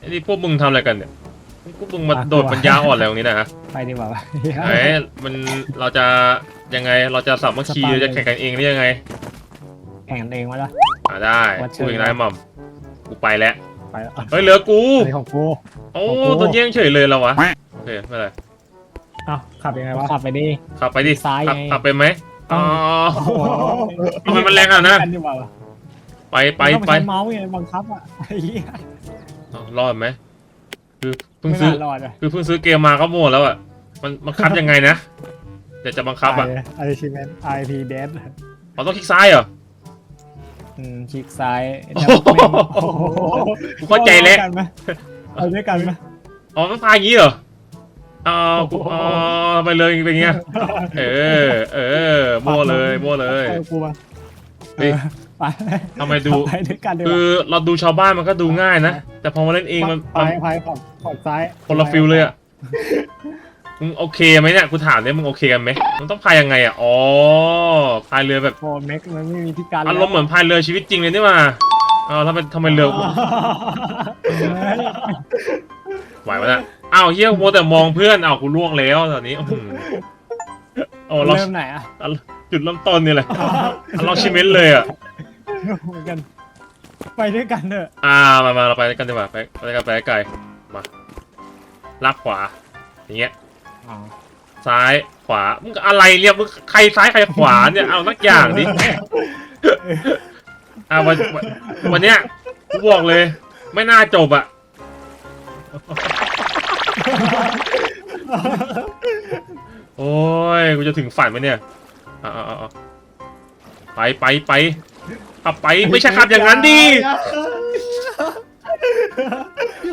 ไอ้นี่พวกมึงทำอะไรกันเนี่ยพวกมึงมาโดดปัญญาอ่อนอะไรตรงนี้นะฮะไปดีกว่าไหนมันเราจะยังไงเราจะสามัคคีหรือจะแข่งกันเองหรือยังไงแข่งกันเองวะล่ะ อ่าได้วัดเชิกูงอีกนายหม่ำกูไปแล้วไปแล้วเฮ้ยเหลือกูอันนี้ของกู โอ้ของกู ตัวแย่งเฉยเลยแล้ววะโอเคไม่เป็นไรเอ้าขับยังไงวะ ขับไปดิ ขับไปดิซ้ายขับไง ขับไปไหมอ๋อโอ้โหทำไมมันแรงอะนะกันดีกว่าไปไปต้องไปใช้เมาส์ไงบังคับอะไอ้เหี้ย อ้าวรอดไหมคือเพิ่งไม่ซื้อน่ารอดอะคือเพิ่งซื้อเกมมาก็หมดแล้วอะ มันบังคับยังไงนะเดี๋ยวจะบังคับอะไอชิเมนไอพีเดสเราต้องคลิกซ้ายเหรอ อืมคลิกซ้ายโอ้โหโอ้โหกูเข้าใจแล้ว เอาด้วยกันไหมอ๋อมันพายอย่างนี้เหรออ๋อกูอ๋อไปเลยเป็นอย่างเงี้ย เออ เออมั่วเลยมั่วเลยอากูมาเฮ้ยเออ ไปทำไมดูไปด้วยกันดีกคือว่าเราดูชาวบ้านมันก็ดูง่ายนะ แต่พอมาเล่นเองมันไปมันไปผ่อนผ่อนซ้ายคนละฟิลเลยอะมึงโอเคไหมเนี่ยกูถามเนี่ยมึงโอเคกันไหมมึงต้องพายยังไงอะอ๋อพายเรือแบบโฟเม็กมันไม่มีที่กันอารมณ์เหมือนพายเรือชีวิตจริงเลยนี่มาอ้าวทำไมทำไมเรือไหววะเนี่ยอ้าวเฮียโมวแต่มองเพื่อนอ้าวกูล่วงแล้วตอนนี้อื้อหือโอ้เราเริ่มไหนอะจุดเริ่มต้นนี่แหละเราชิเมนเลยอะ เหมือนกัน ไปด้วยกันเถอะอ่ามามาเราไปกันดีกว่าไปไปกันไปไกลมาลากขวา อย่างเงี้ยซ้ายขวา มึงอะไรเนี่ยมึงใครซ้ายใครขวาเนี่ย เอาสักอย่างดิ อ่าวันวันวันเนี้ยกูบอกเลย ไม่น่าจบอะ โอ้ย กูจะถึงฝันไหมเนี่ยเอ่าเอาเอาไปไปไป ขับไปไม่ใช่ขับอย่างนั้นดิ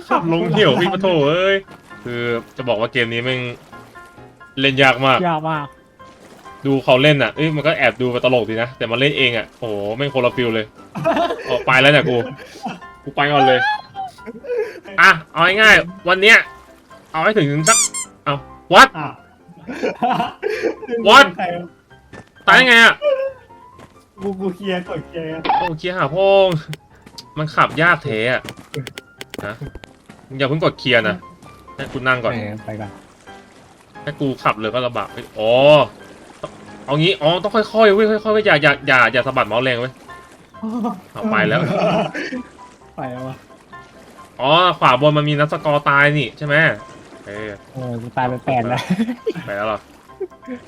ขับลงเหี่ยวพี่ปะโถเอ้ยคือจะบอกว่าเกมนี้แม่งเล่นยากมาก ยากมาก ดูเขาเล่นอะเอ้ยมันก็แอบดูไปตลกดีนะ แต่มาเล่นเองอะโอ้โหแม่งคนละฟิลเลยออกไปแล้วเนี่ยกูกูไปก่อนเลยอะเอาง่ายๆวันเนี้ยเอาให้ถึงสักเอาวัดอะ What? ตายยังไงอะ กูกูเคลียร์กดเคลียร์โอ้เคลียร์หาพ่งมันขับยากแท้อะนะมึงอย่าเพิ่งกดเคลียร์นะให้กูนั่งก่อนเไปก่อนให้กูขับเลยก็ลำบากเฮ้ยอ๋อเอางี้อ๋อต้องค่อยๆเว้ยค่อยๆเว้ยอย่าอย่าอย่าอย่าสะบัดเมาส์แรงเว้ยเอาไปแล้วไปแล้ววะอ๋อขวาบนมันมีนักสกอร์ตายนี่ใช่ไหมเออเออกูตายไปแปดแล้วไปแล้วเหรอ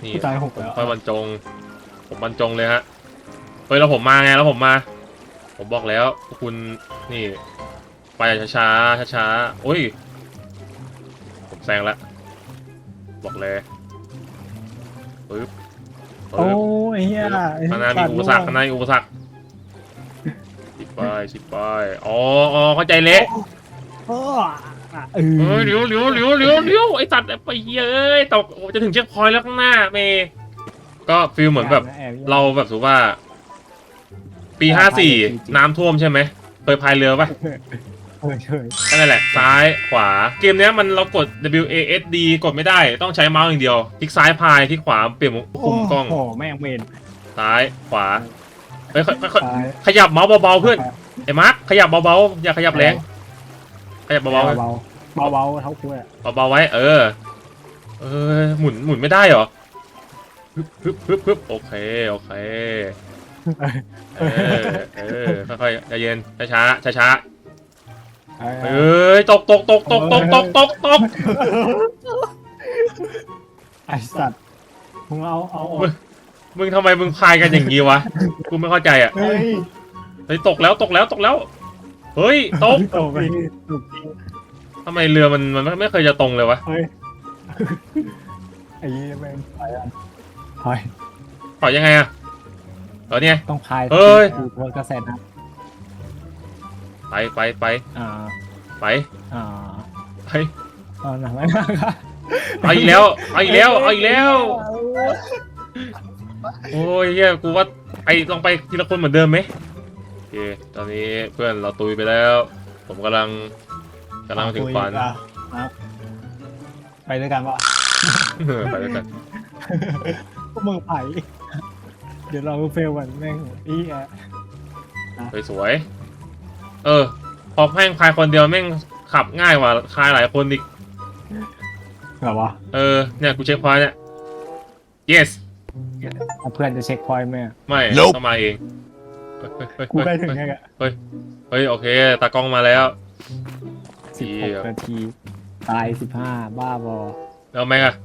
นี่กูตายหกผมแล้วค่อยบรรจง ผมบรรจงเลยฮะ เฮ้ยแล้วผมมาไงแล้วผมมา ผมบอกแล้วคุณนี่ ไปช้าช้าช้าๆโอ้ย ผมแซงแล้วบอกเลยปึ๊บโอ้ปึ๊บยเฮียข้างหน้ามีอุปสรรคข้างหน้ามีอุปสรรคชิบไปชิบไปอ๋ออ๋อเข้าใจเละ โอ้อะเอเฮ้อยเลี้ยวเลี้ยวเลี้ยวเลี้ยวเลี้ยวไอ้สัตว์ไปเหี้ยเอ้ยตกโอ้จะถึงเช็คพอยต์แล้วข้างหน้าเมย์ก็ฟีลเหมือนแบบ เราแบบถือว่า ปีห้าสี่น้ำท่วมใช่ไหมเคยพายเรือปะเออเฉยก็นั่นแหละ ซ้ายขวา เกมเนี้ยมันเรากด W A S D กดไม่ได้ ต้องใช้เมาส์อย่างเดียว คลิกซ้ายพาย คลิกขวาเปลี่ยนมุมกล้อง โอ้โหแม่งเวนซ้ายขวาเฮ้ยค่อยค่อยค่อยตายขยับเมาส์เบาๆเพื่อนไอ้มาร์คขยับเบาๆ อย่าขยับแรง ขยับเบาเบาเบาเบาๆเท่ากูอะๆเบาๆไว้ เออ เออหมุนหมุนไม่ได้เหรอ ฮึบฮึบฮึบฮึบโอเค โอเค เออ เออ ค่อยๆใจเย็น ช้าช้าช้าๆเอ้ย ตกตกตกตกตกตกตกตกไอสัตว์มึงเอาเอาออกมึงทำไมมึงพายกันอย่างนี้วะ กูไม่เข้าใจอะ เฮ้ยเฮ้ย ตกแล้ว ตกแล้ว ตกแล้ว เฮ้ย ตกตกจริงทำไมเรือมันมันไม่ไม่เคยจะตรงเลยวะ เฮ้ย ไอ้ยี่แม่งไปอะถอยปล่อยยังไงอะ เออเนี่ย ต้องพายเฮ้ยกูโพสกระแสนะไปไปไปอ่าไปอ่าไปตอนนั้นนะครับเอาอีกแล้วเอาอีกแล้วเอาอีกแล้ว โอ้ยเฮียกูว่าไอลองไปทีละคนเหมือนเดิมไหมโอเคตอนนี้เพื่อนเราตุยไปแล้ว ผมกำลังกำลังถึงฝัน อะครับไปด้วยกันปะเออไปด้วยกันพวกมึงไผ่ เดี๋ยวเราเฟลกันแม่งอีแอะสวยสวย เออ พอแม่งพายคนเดียวแม่งขับง่ายกว่าคายหลายคนอีกเหรอวะเออเนี่ยกูเช็คพอยต์เนี่ย yes เอาเพื่อนจะเช็คพอยต์ไหมอะไม่ Nope ต้องมาเองเฮ้ยเฮ้ยเฮ้ยกูใกล้ถึงเฮ้ยแค่เฮ้ยโอเคตากล้องมาแล้วสิบเหี้หยกนาทีตายสิบห้าบ้าบอแล้วแม็กอะ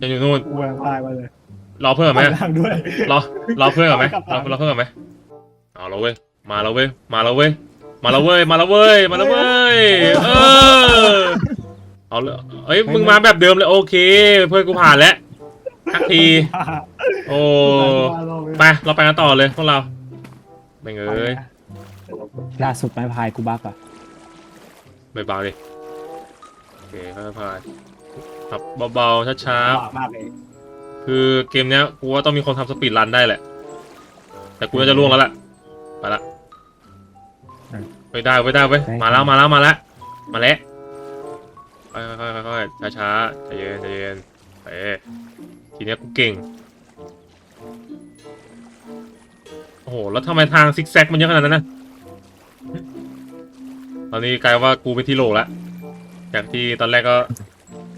ยังอยู่นู่นกูกำลังพายมาเลย รอเพื่อนก่อนไหมล่างด้วย รอรอเพื่อนก่อนไหมกลับรอมารอเพื่อนก่อนไหมเอาแล้วเว้ยมาแล้วเว้ยมาแล้วเว้ยมาแล้วเว้ยมาแล้วเว้ยมาแล้วเว้ยเออเอาเลยเอ้ยมึงมาแบบเดิมเลยโอเค เพื่อนกูผ่านแล้วทักที โอ้ไปเราไปกันต่อเลยพวกเราไม่เอ้ยล่าสุดไม้พายกูบักอะไม่เบาดิโอเคค่อยๆผ่านขับเบาๆช้าบ้ามากเลยๆ คือเกมเนี้ยกูว่าต้องมีคนทำสปีดรันได้แหละ แต่กูน่าจะล่วงแล้วล่ะไปละไปได้ไปได้เว้ยมาแล้วมาแล้วมาแล้วมาแล้วค่อยๆค่อยๆช้าๆใจเย็นใจเย็นไปทีเนี้ยกูเก่ง โอ้โห แล้วทำไมทางซิกแซกมันเยอะขนาดนั้นนะตอนนี้กลายว่ากูเป็นที่โหลแล้วจากที่ตอนแรกก็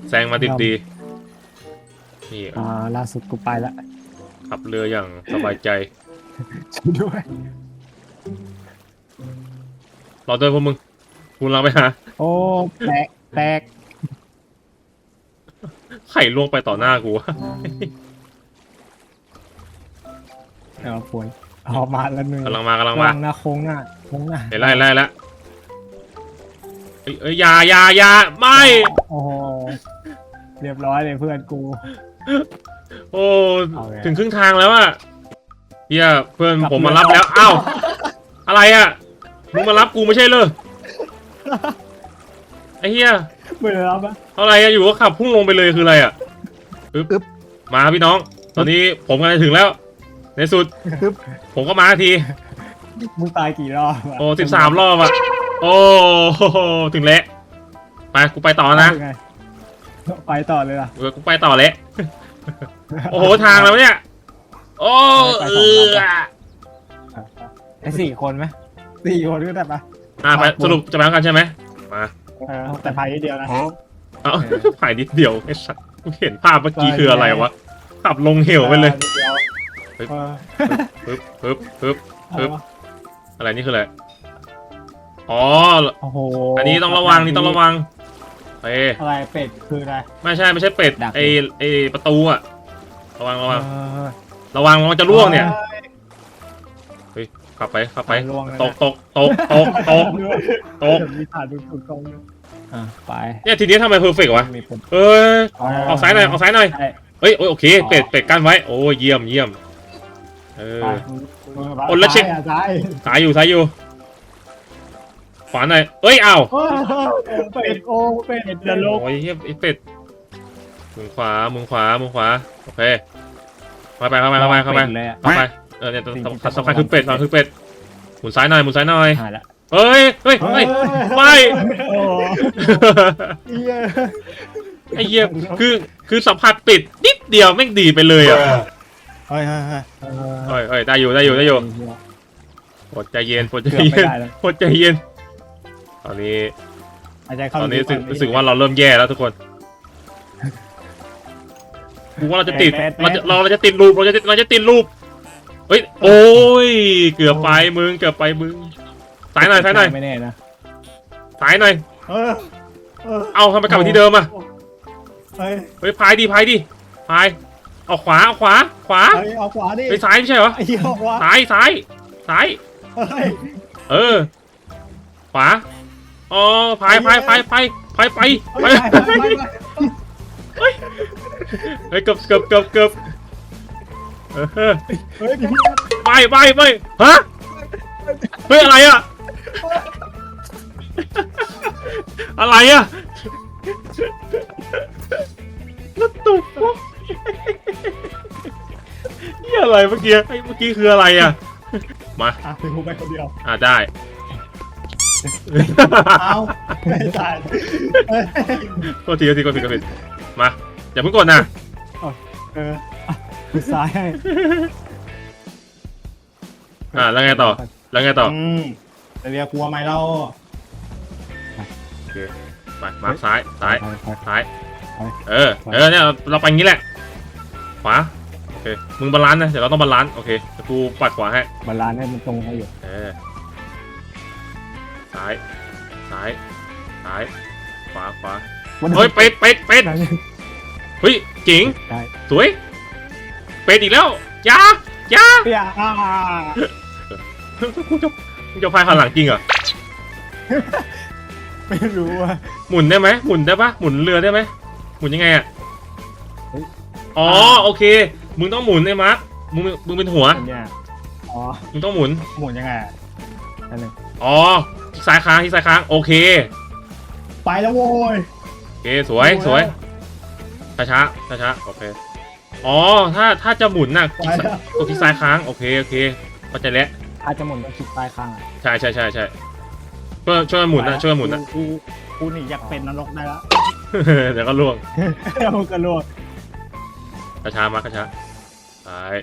แซงมาดิบดี นี่อ่าล่าสุดกูไปละขับเรืออย่างสบายใจ ช่วยด้วย รอด้วยพวกมึงกูเราไปหาโอ้แตกแตกไข่ล่วงไปต่อหน้ากูวะเอาป่วยเอามาแล้วหนึ่งกำลังมากำลังมาวางหน้าโค้งหน้าโค้งหน้าเห็นไล่ไล่แล้วเอ้ยเอ้ยอยาอยาอยาไม่โอ้โหเรียบร้อยเลยเพื่อนกู โอ้เอาไงถึงครึ่งทางแล้วอะเฮียเพื่อนกลับผมมาเรือรับแล้วอ้าวอะไรอะมึงมารับกูไม่ใช่เลยไอ้เฮียเบื่อแล้วปะอะไรอะอยู่ก็ขับพุ่งลงไปเลยคืออะไรอะอึ๊บอึ๊บ มาพี่น้อง ตอนนี้ผมกำลังจะถึงแล้ว ในสุดฮึบผมก็มาที มึงตายกี่รอบะโอ้สิบสามรอบอะโอ้โหถึงแล้วไปกูไปต่อนะเอาไง ไปต่อเลยล่ะ เออกูไปต่อแล้วโอ้โหทางแล้วเนี่ย โอ้ไปเอต่ออไอ้สี่คนไหมสี่คนก็ได้ปะอะไปสรุปจะไปแล้วกันใช่ไหมมาเออแต่พายนิดเดียวนะ เอ้าเออผ่ายนิดเดียวไอ้สัตว์กูเห็นภาพเมื่อกี้คืออะไรวะ ขับลงเหวไปเลยนิดดีวเฮ้ยเออปึ๊บปึ๊บปึ๊บ เอาวะอะไรนี่คืออะไร อ๋อ โอ้โหอันนี้ต้องระวังนี่ต้องระวัง เอ้ยอะไรเป็ดคืออะไร ไม่ใช่ไม่ใช่เป็ดดัก ไอไอประตูอะระวังระวังเออ ระวังมันจะล่วงเนี่ยขับไปขับไปล่วงแล้วนะ ตกตกตกตกตกตกเดี๋ยวมีผ่านดูถูกกล้องด้วยอะไปเนี่ยทีนี้ทำไมเพอร์เฟกต์วะมีผมเอ้ยออกซ้ายหน่อยออกซ้ายหน่อยใช่เอ้ยโอ้ยโอเคอ๋อเป็ดเป็ดกั้นไว้โอ้เยี่ยมเยี่ยมเออไปคนละเช็ค ซ้ายอะซ้ายซ้ายอยู่ซ้ายอยู่ ขวาหน่อยเอ้ยอ้าวโอ้เป็ดโอ้เป็ดเดี๋ยวลงโอ้ยเฮียไอ้เป็ดมึงขวามึงขวามึงขวาโอเคเข้าไปเข้าไปเข้าไปเข้าไปเลยอะเข้าไปเออเนี่ยสำคัญสำคัญคือเป็ดสำคัญคือเป็ดหมุนซ้ายหน่อยหมุนซ้ายหน่อยหายละเฮ้ยเฮ้ยเฮ้ยไม่โอ้เหี้ยไอ้เหี้ยคือคือสัมผัสปิดนิดเดียวแม่งดีไปเลยอะเฮ้ยเฮ้ยเฮ้ยเออเฮ้ยเฮ้ยได้อยู่ได้อยู่ได้อยู่ปวดใจเย็นปวดใจเกือบเย็ไม่นได้แล้วปวดใจเย็นต อนนี้หายใจเข้าตอนนี้รู้สึกลึๆรู้สึกว่าเราเริ่มแย่แล้วทุกคนกูว่าเราจะติดแปดแปเราดจะเราเราจะติดรูปเราจะเราจะติดรูปเฮ้ยโอ้ยเกือบไปมึงเกือบไปมึงสายหน่อยสายหน่อยไม่แน่นะสายหน่อยเออเออเอาทำไมกลับไปที่เดิมอะเฮ้ยเฮ้ยพายดิพายดิพายเอาขวาเอาขวาขวาเฮ้ยเอาขวาดิไปซ้ายไม่ใช่เหรอไอ้เหี้ยเอาขวาซ้ายซ้ายซ้ายเฮ้ยเออขวา อ๋อพายพายพายพายพายไปไปไปไปไปไปเฮ้ยเกือบเกือบเกือบเกือบเออเฮ้ยพี่ไปไปไปฮะเฮ้ยอะไรอะอะไรอะแล้วตุกนี่อะไรเมื่อกี้ไอ้เมื่อกี้คืออะไรอะมาอะพี่กูไปคนเดียว อ่าได้ เอาไม่ตายเฮ้ยกดทีกดทีกดทีกดทีมา อย่าเพิ่งกดนะเอออะกูซ้ายให้อ่าแล้วไงต่อ แล้วไงต่ออืมจะเรียกกลัวไหมเราเคไปมาซ้ายซ้าย ไปไป ซ้ายไป เออ เออเนี่ยเราเราไปงี้แหละ ขวา โอเค มึงบาลานซ์นะ เดี๋ยวเราต้องบาลานซ์ โอเคเดี๋ยวกูปัดขวาให้ บาลานซ์ให้มันตรงให้อยู่เออ ซ้ายซ้ายซ้ายขวาขวามันเฮ้ยเป็ดเป็ดเป็ดได้เฮ้ยเจ๋งได้สวยเป็ดอีกแล้วอยาอยาเปียอ่ากูจะกูจะพายหันหลังจริงเหรอไม่รู้ว่าหมุนได้ไหมหมุนได้ปะหมุนเรือได้ไหมหมุนยังไงอะเฮ้ยอ๋อโอเค มึงต้องหมุนไอ้มาร์คมึงมึงเป็นหัวอันเนี้ยอ๋อมึงต้องหมุนหมุนยังไงอะอันหนึงอ๋อ ที่ซ้ายค้างที่ซ้ายค้างโอเคไปแล้วโว้ย โอเคสวยสวยช้าช้าช้าช้าๆโอเคอ๋อถ้าถ้าจะหมุนน่ะไปแล้ว กดที่ซ้ายค้างโอเคโอเคเข้าใจแล้วอาจจะหมุนต้องคลิกใต้ข้างอะใช่ใช่ใช่ใช่ช่วยช่วยหมุนนะช่วยหมุนนะ กูกูหนีอยากเป็นนรกได้แล้วเดี๋ยวก็ล่วงแล้วมันก็ล่วงช้าช้ามากช้าซ้าย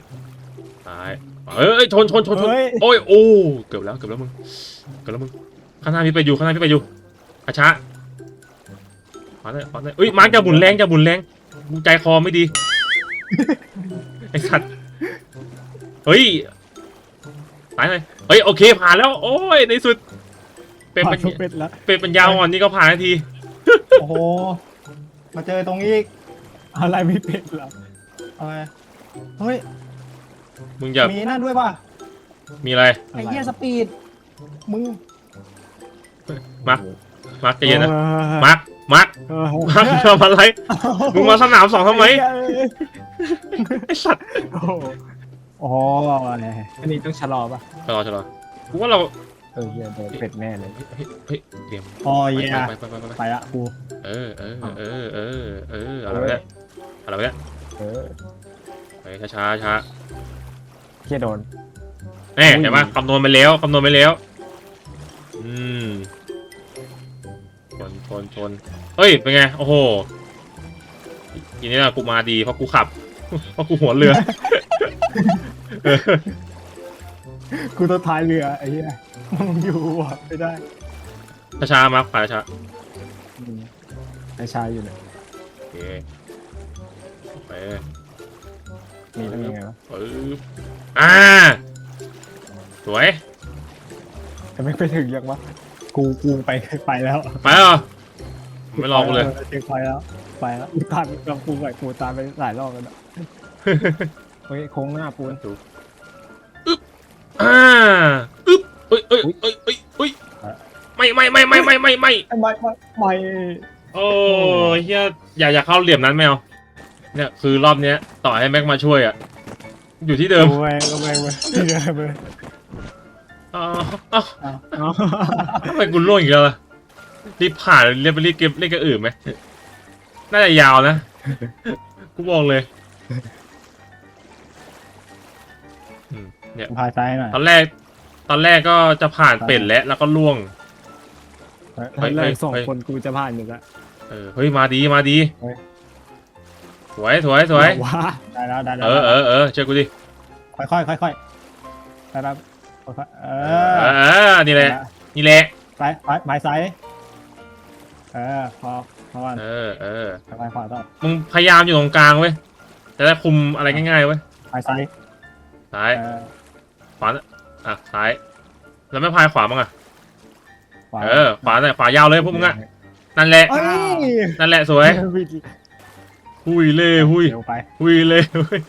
ซ้ายเอ้ยเอ้ยชนชนชนชนเฮ้ยโอ้ยโอ้เกือบแล้วเกือบแล้วมึงเกือบแล้วมึง ข้างหน้าพี่ไปอยู่ข้างหน้าพี่ไปอยู่ช้าช้าขวาเลยขวาเลยเอ้ยมาร์คจะหมุนแรงจะหมุนแรงกูใจคอไม่ดีไอ้สัตว์เฮ้ยตายเลยเฮ้ยโอเคผ่านแล้ว โอ้ยในสุด เป็นผ่าปันญทุกเป็ดแล้วเป็นปัญญาอ่อนนี่ก็ผ่านนาที โอ้โห มาเจอตรงนี้อีกอะไรไม่เป็ดแล้วอะไรเฮ้ย มึงอย่ามีนั่นด้วยป่ะ มีอะไรไอ้เหี้ยสปีด มึง มาร์คมาร์คใจเย็นนะออมาร์คมาร์คเออมาร์คทำอะไรมึงมาสนามสองทำไมไอ้สัตว์โอ้โหอ๋ออันนี้ต้องชะลอป่ะชะลอชะลอกูว่าเราเออเฮียโดนเป็ดแน่เลยเฮ้ยเฮ้ยเดี๋ยวอ๋อไปเฮียไปไปไปไปไปไปละกูเออเออเออเออเอออะไรวะเนี่ยอะไรวะเนี่ยเออไปช้าช้าช้าเฮียโดนแน่เห็นปะคำนวณไปแล้วคำนวณไปแล้ว นชนชนเฮ้ย เป็นไง โอ้โหทีนี้นะกูมาดีเพราะกูขับ เพราะกูหัวเรือเออกูต้องท้ายเรือไอ้เฮียมึงอยู่อะไม่ได้ช้าช้ามาขวาช้าอืมไอ้ชายอยู่เนี่ยโอเคโอเคมีต้องยังไงวะปึ๊บอ่า สวย แต่ไม่ไปถึงยังวะกูกูไปไปแล้ว ไปเหรอ ไม่รอกูเลยเช็คไปแล้วไปแล้วกูตามกับกูไปกูตามไปหลายรอบแล้วนะเฮ้ยโค้งหน้าปูนอ่าอึ๊บเอ้ยเอ้ยเอ้ยเอ้ยเอ้ยไม่ไม่ไม่ไม่ไม่ไม่ไม่ไม่ไม่ไม่โอ้ยเฮียอย่าอย่าเข้าเหลี่ยมนั้นแมวเนี่ยคือรอบเนี้ย ต่อให้แม็กมาช่วยอะ อยู่ที่เดิมโอ้ยก็ไม่ไม่ที่เดิมเลยอ๋ออ๋อเอาเอาทำไมกูล่วงอีกแล้วล่ะ รีบผ่านเรียบไปรีบเก็บเล่นกับอื่นไหมน่าจะยาวนะ กูบอกเลยอืมเนี่ยพาซ้ายหน่อยตอนแรก ตอนแรกก็จะผ่านเป็ดแล้วแล้วก็ล่วงตอนแรเฮ้กยสองเฮ้ยคนกูจะผ่านอยู่แล้วเออเฮ้ยมาดีมาดี เฮ้ย สวยสวยสวย ว้าได้แล้วได้แล้เอวอเออเออเชื่อกูดิค่อยค่อยค่อยค่อยๆได้แล้วค่อยค่อยๆเอเอออเออนี่แหละ นี่แหละซ้ายซ้ายไม้ซ้าย เออพอพอก่อนเออเออไปขวาต่อมึงพยายามอยู่ตรงกลางเว้ยจะได้คุมอะไรง่ายๆเว้ยไม้ซ้ายซ้ายเออขวาอะซ้ายแล้วไม่พายขวามั้งอะขวาเออขวาหน่ยขวายาวเลยพวกมึงอะนั่นแหละเอ้ยนั่นแหละสวยวิดหุยเล่หุยเร็วไปหุยเล่หุย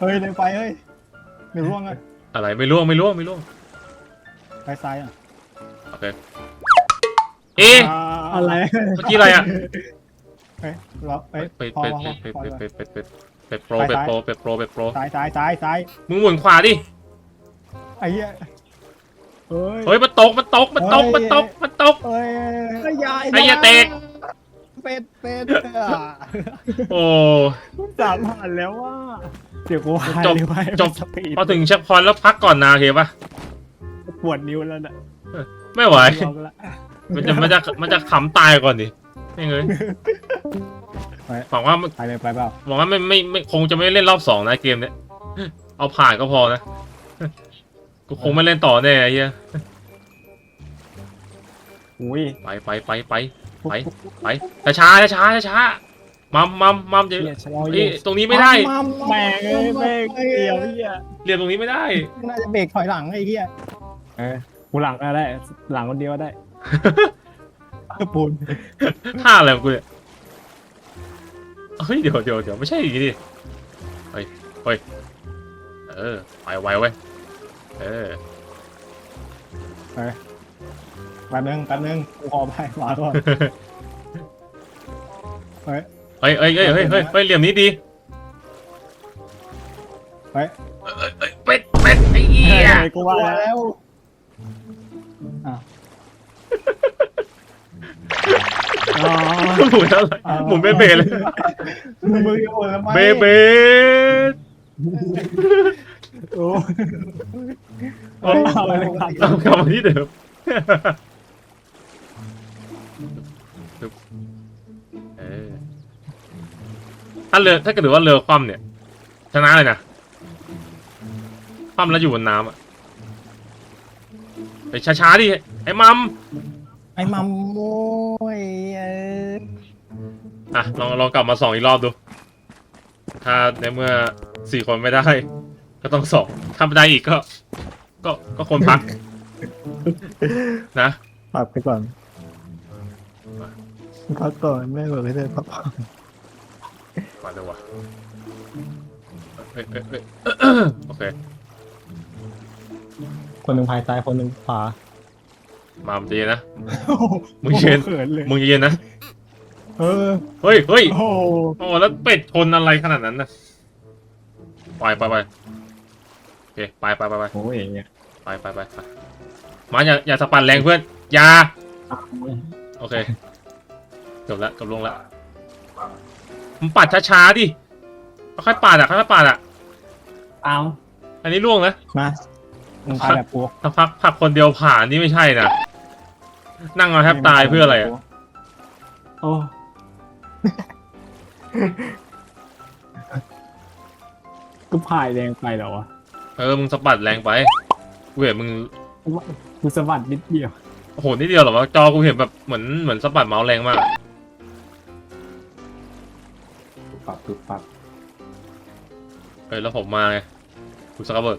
เฮ้ยเร็วไปเฮ้ยเดี๋ยวร่วงเลยอะไรไม่ร่วงไม่ร่วงไม่ร่วงไปซ้ายอะโอเค อ๊ะอะไรเมื่อกี้อะไรอะเฮ้ยเราเฮ้ยเป็ดพอเป็ดพอเป็ดพอเป็ดเป็ดเป็ดเป็ดเป็ดโปรเป็ดโปรเป็ดโปรเป็ดโปรซ้ายซ้ายซ้ายซ้ายมึงหมุนขวาดิไอ้เหี้ยเฮ้ยเฮ้ยมันตกมันตกมันตกมันตกมันตกเฮ้ยไอ้ยาไอ้เหี้ยเตะเป็ดเป็ดอะโอ้สามผ่านแล้วว่าเดี๋ยวกูหายจบเร็วไปจบสปีดพอถึงเช็คพอยต์แล้วพักก่อนนะโอเคปะปวดนิ้วแล้วน่ะไม่ไหวลองละ มันจะมันจะมันจะขำตายก่อนดิไม่เงยหวังว่าไปเลยไปเปล่าหวังว่าไม่ไม่ไม่คงจะไม่เล่นรอบสองนะเกมเนี้ยเอาผ่านก็พอนะกูคงไม่เล่นต่อแน่ไอ้เหี้ยกูอุ้ยไปไปไปไป ไป ไปช้าช้าช้าช้าช้ามัมมัมมัมจะเหี้ยชะลออเอ้ยู่ยตรงนี้ไม่ได้าาแม่งเอ้ยแม่งเดียวเหี้ยเรียนตรงนี้ไม่ได้ น่าจะเบรกถอยหลังไอ้เหี้ยเออกูหลังก็ได้ หลังคนเดียวก็ได้ ปูนท่าอะไรของกูเนี่ยเฮ้ยเดี๋ยวเดี๋ยวเดี๋ยวไม่ใช่อย่างนี้ดิเฮ้ยเฮ้ยเออไปไวเว้ยเออแป๊บนึงแป๊บนึงกูขอไปขวาก่อนเฮ้ยเฮ้ยเฮ้ยเฮ้ยเฮ้ยเฮ้ยเฮ้ยเหลี่ยมนี้ดีเฮ้ยเอ้ยเอ้ยเป็ดเป็ดไอ้เหี้ยกูกลัว่าวแล้วแล้ว อ๋อหมุนอะไรหมุนเบเบเลยมึงมือโอนแล้วไหมเบเบโอ้เฮ้ยเอาเลยครับเอากลับมาที่เดิมเออถ้าเรือถ้าเกิดว่าเรือคว่ำเนี่ย ชนะเลยนะคว่ำแล้วอยู่บนน้ำอะ ไปช้าๆดิไอ้มัมไอ้มัมโว้ยเอออะลองลองกลับมาสองอีกรอบดู ถ้าในเมื่อสี่คนไม่ได้ ก็ต้องสองถ้าไม่ได้อีกก็ ก็ก็คนพัก นะพักไปก่อนพักก่อนไม่บอกให้เธอพักผ่อนมาเลยวะเอ้ยเอ้ยเอ้ยโอเค คนหนึ่งภายซ้ายคนหนึ่งขวามามึงใจเย็นนะ มึงเย็นเขินเลยมึงใจเย็นนะ เออเฮ้ยเฮ้ยโอ้โหโอ้แล้วเป็ดชนอะไรขนาดนั้นนะไปไปไปโอเคไปไปไปไปโอ้ยเนี่ยไปไปไปไปมาอย่าอย่าสปันแรงเพื่อนอย่าโอเคจบแล้วจบลงแล้วมึงปัดช้าๆดิค่อยๆปัดอะค่อยๆปัดอะเอาอันนี้ล่วงนะมา มึงพาแบบกูถ้าพักพักคนเดียวผ่านนี่ไม่ใช่นะนั่งเอาแทบตายเพื่ออะไรอะโอ้ก็พายแรงไปเหรอวะเออมึงสะบัดแรงไปกูเห็นมึงกูสะบัดนิดเดียวโอ้โหนิดเดียวเหรอวะจอกูเห็นแบบเหมือนเหมือนสะบัดเมาส์แรงมากปรับปุ๊บปรับเออแล้วผมมาไงคุณสกเบิร์ก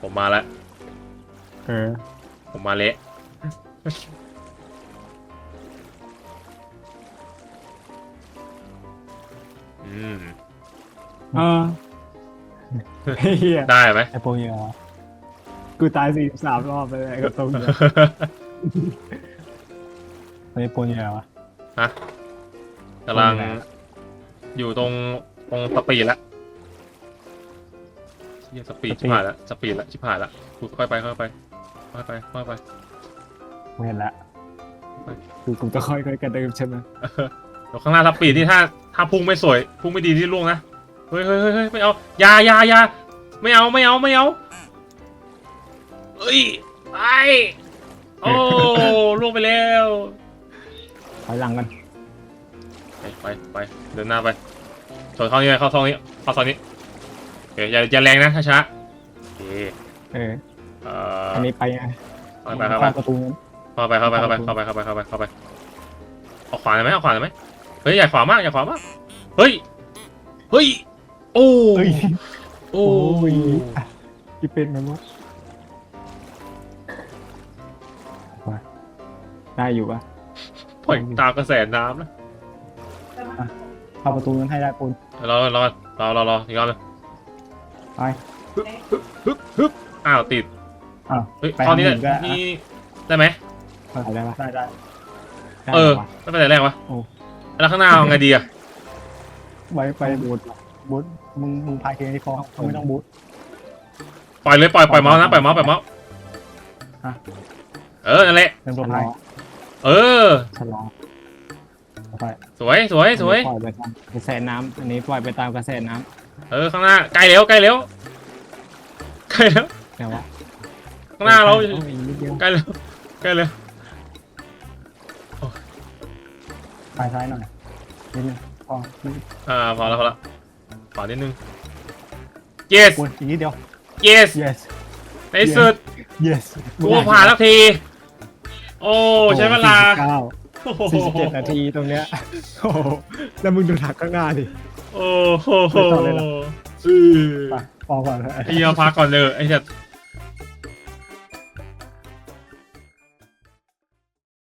ผมมาแล้วเออผมมาเละอืมเออเฮียได้ไหมไอ้พวกเนี้ยเหรอกูตายสี่สามรอบไปเลยกับตรงเนี้ยไอ้พวกเนี้ยเหรอฮะกำลังอยู่ตรงตรงสปีดแล้ว เหี้ยสปีดชิบหายแล้วสปีดแล้วชิบหายแล้วกูค่อยไปค่อยไปค่อยไปค่อยไปกูเห็นแล้วคือกูจะค่อยๆกระเดิมใช่ไหมเดี๋ยวข้างหน้าสปีดที่ถ้าถ้าพุ่งไม่สวยพุ่งไม่ดีที่ล่วงนะเฮ้ยเฮ้ยเฮ้ยเฮ้ยไม่เอาอยาอยาอยาไม่เอาไม่เอาไม่เอาเอ้ยไปโอ้ล่วงไปแล้วถอยหลังกันไปไปไปเดินหน้าไปชนเข้านี้เลยเข้าซองนี้เข้าซองนี้โอ เคอย่าอย่าแรงนะช้าๆโอเคเออเอ่ออันนี้ไปไงเข้าไปเข้าไป ข้างประตูนั้น เข้าไปเข้าไปเข้าไปเข้าไปเข้าไปเข้าไปเข้าไปเอาขวาได้ไหมเอาขวาได้ไหมเฮ้ยอย่าขวามากอย่าขวามากเฮ้ยเฮ้ยโอ้เฮ้ย โอ้โอ้ยที่เป็นมันวะได้อยู่ปะปล่อยตามกระแสน้ำนะเข้าประตูนั้นให้ได้ปูนรอรอรอรอรออีกรอบเลย ไป ฮึบฮึบอ้าวติดอ้าวเฮ้ยไปข้อนี้ทางอื่นก็ได้ นี่ได้ไหมได้ได้ปะได้ได้ได้เออวะไม่เป็นไรแรกวะโอ้ แล้วข้างหน้าเอาไงดีอะไว้ไปบูทบูทมึงมึงพายเคที่คอเขาไม่ต้องบูท ปล่อยเลยปล่อยปล่อยเมาส์นะปล่อยเมาส์ปล่อยเมาส์อะเออนั่นแหละเป็นชะตัวลพาอยเออ ชะลอไปสวยสวยสวยปล่อยไปตามกระแสน้ำอันนี้ปล่อยไปตามกระแสน้ เออข้างหน้าใกล้แล้วใกล้แล้วใกล้แล้วำแต่ว่าข้างหน้าเราออีกนิดเดียวใกล้แล้วใกล้แล้วพายซ้ายหน่อยนิดนึงพออ่าพอแล้วพอแล้วขอนิดนึง yes ปูนอีกนิดเดียว yes yes ในสุด yes กูผ่านแล้วที โอ้ใช้เวลาเก้าโอ้โหสี่สิบเจ็ดนาทีตรงเนี้ยโอ้โหแล้วมึงดูถักข้างหน้าดิ โอ้โหไม่ต่อเลยเหรอ อือไปพอก่อนเถอะไอ้เหี้ยพักก่อนเลยไอ้เหี้ย